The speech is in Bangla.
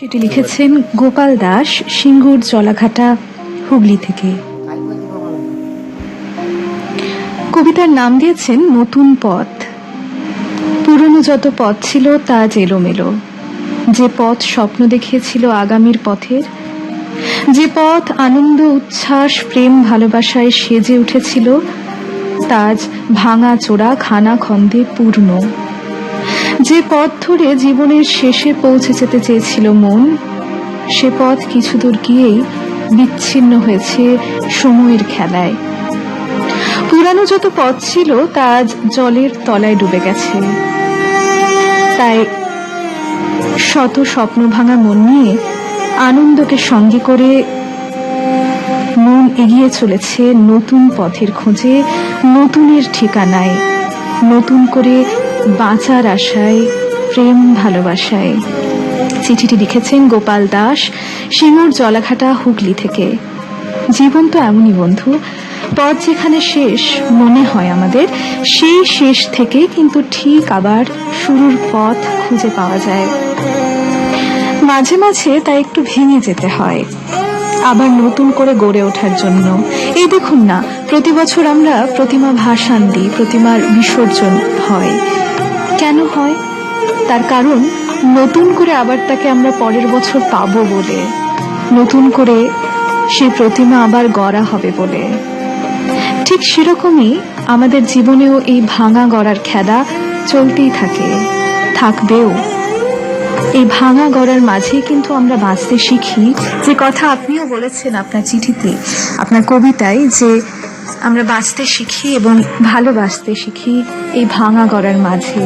সেটি লিখেছেন গোপাল দাস, সিঙ্গুর জলাঘাটা, হুগলি থেকে। কবিতার নাম দিয়েছেন নতুন পথ। পুরনো যত পথ ছিল তা এলোমেলো। যে পথ স্বপ্ন দেখিয়েছিল আগামীর পথের, যে পথ আনন্দ, উচ্ছ্বাস, প্রেম, ভালোবাসায় সেজে উঠেছিল তাজ ভাঙা চোরা, খানা খন্দে পূর্ণ। যে পথ ধরে জীবনের শেষে পৌঁছে যেতে চেয়েছিল মন, সে পথ কিছু দূর গিয়েই বিচ্ছিন্ন হয়েছে সময়ের খেলায়। পুরানো যত পথ ছিল, তা আজ জলের তলায় ডুবে গেছে। তাই শত স্বপ্ন ভাঙা মন নিয়ে আনন্দকে সঙ্গে করে মন এগিয়ে চলেছে নতুন পথের খোঁজে, নতুনের ঠিকানায়, নতুন করে বাঁচার আশায়, প্রেম ভালোবাসায়। চিঠিটি লিখেছেন গোপাল দাস, সিঙ্গুর জলাঘাটা হুগলি থেকে। জীবন তো এমনই বন্ধু, পথ যেখানে শেষ, মনে হয় আমাদের, সেই শেষ থেকে কিন্তু ঠিক আবার শুরুর পথ খুঁজে পাওয়া যায়। মাঝে মাঝে তা একটু ভেঙে যেতে হয়, আবার নতুন করে গড়ে ওঠার জন্য। এই দেখুন না, প্রতি বছর আমরা প্রতিমা ভাসান দিই, প্রতিমার বিসর্জন হয়। কেন হয়? তার কারণ নতুন করে আবার তাকে আমরা পরের বছর পাবো বলে। নতুন করে সেই প্রতিমা আবার গড়া হবে বলে। ঠিক সেরকমই আমাদের জীবনেও এই ভাঙা গড়ার খেদা চলতেই থাকে, থাকবেও। এই ভাঙা গড়ার মাঝে কিন্তু আমরা বাঁচতে শিখি। যে কথা আপনিও বলেছেন আপনার চিঠিতে, আপনার কবিতায় যে আমরা বাঁচতে শিখি এবং ভালোবাসতে শিখি এই ভাঙা গড়ার মাঝে।